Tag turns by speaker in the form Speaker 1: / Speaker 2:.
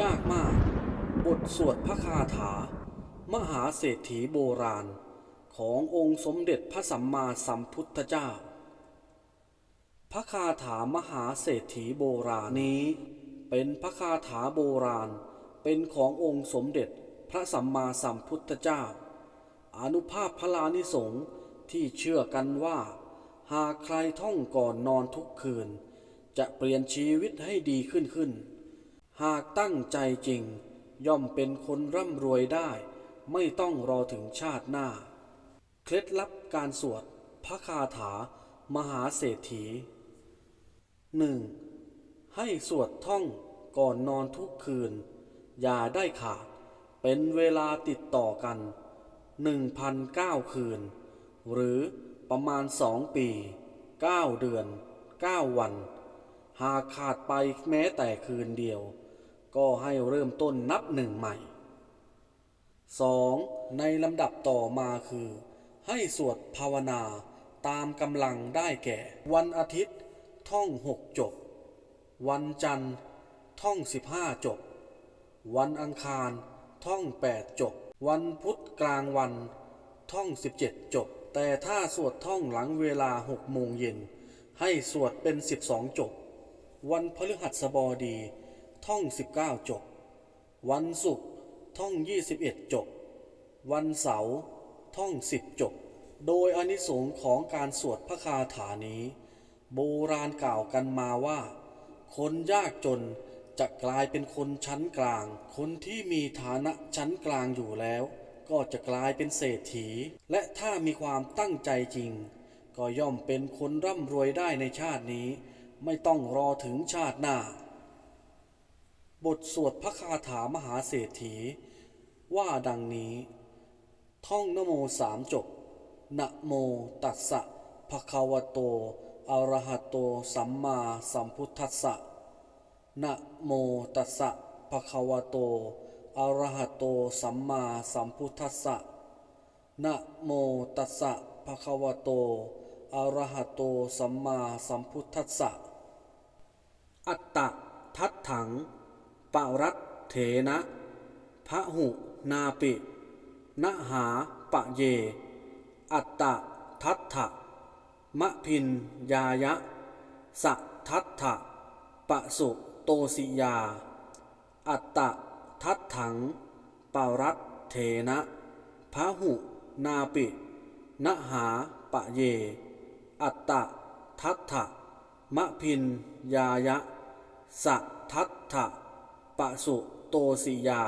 Speaker 1: ยากมาก บทสวดพระคาถา มหาเศรษฐีโบราณ ขององค์สมเด็จพระสัมมาสัมพุทธเจ้า พระคาถามหาเศรษฐีโบราณนี้ เป็นพระคาถาโบราณ เป็นขององค์สมเด็จพระสัมมาสัมพุทธเจ้า อนุภาพพลานิสงที่เชื่อกันว่า หากใครท่องก่อนนอนทุกคืน จะเปลี่ยนชีวิตให้ดีขึ้นขึ้น หากตั้งใจจริง ย่อมเป็นคนร่ำรวยได้ ไม่ต้องรอถึงชาติหน้า เคล็ดลับการสวดพระคาถา มหาเศรษฐีหนึ่งให้สวดท่องก่อนนอนทุกคืน อย่าได้ขาด เป็นเวลาติดต่อกัน 1,009 คืน หรือประมาณสองปี 9 เดือน 9 วัน หากขาดไปแม้แต่คืนเดียว ก็ให้เริ่มต้นนับหนึ่งใหม่ 2. ในลำดับต่อมาคือ ให้สวดภาวนาตามกำลังได้แก่ วันอาทิตย์ ท่องหกจบ วันจันทร์ ท่องสิบห้าจบ วันอังคาร ท่องแปดจบ วันพุธกลางวัน ท่องสิบเจ็ดจบ แต่ถ้าสวดท่องหลังเวลาหกโมงเย็น ให้สวดเป็นสิบสองจบ วันพฤหัสบดี ท่องสิบเก้าจบ วันศุกร์ท่องยี่สิบเอ็ดจบ วันเสาร์ท่องสิบจบ โดยอนิสงส์ของการสวดพระคาถานี้ โบราณกล่าวกันมาว่า คนยากจนจะกลายเป็นคนชั้นกลาง คนที่มีฐานะชั้นกลางอยู่แล้ว ก็จะกลายเป็นเศรษฐี และถ้ามีความตั้งใจจริง ก็ย่อมเป็นคนร่ำรวยได้ในชาตินี้ ไม่ต้องรอถึงชาติหน้า บทสวดพระคาถามหาเศรษฐี ว่าดังนี้ ท่องนโมสามจบนะโมตัสสะภะคะวะโตอะระหะโต สัมมาสัมพุทธัสสะนะโมตัสสะภะคะวะโตอะระหะโต สัมมาสัมพุทธัสสะนะโมตัสสะภะคะวะโตอะระหะโต สัมมาสัมพุทธัสสะ อัตตะทัตถัง ปารัตเถนะพระหุนาปินหาปะเย อัตตะทัตถะมะพินยายะสะทัตถะปะสุโตสิยา อัตตะทัตถังปารัตเถนะพระหุนาปินหาปะเย อัตตะทัตถะมะพินยายะสะทัตถะ ปะสุโตสิยา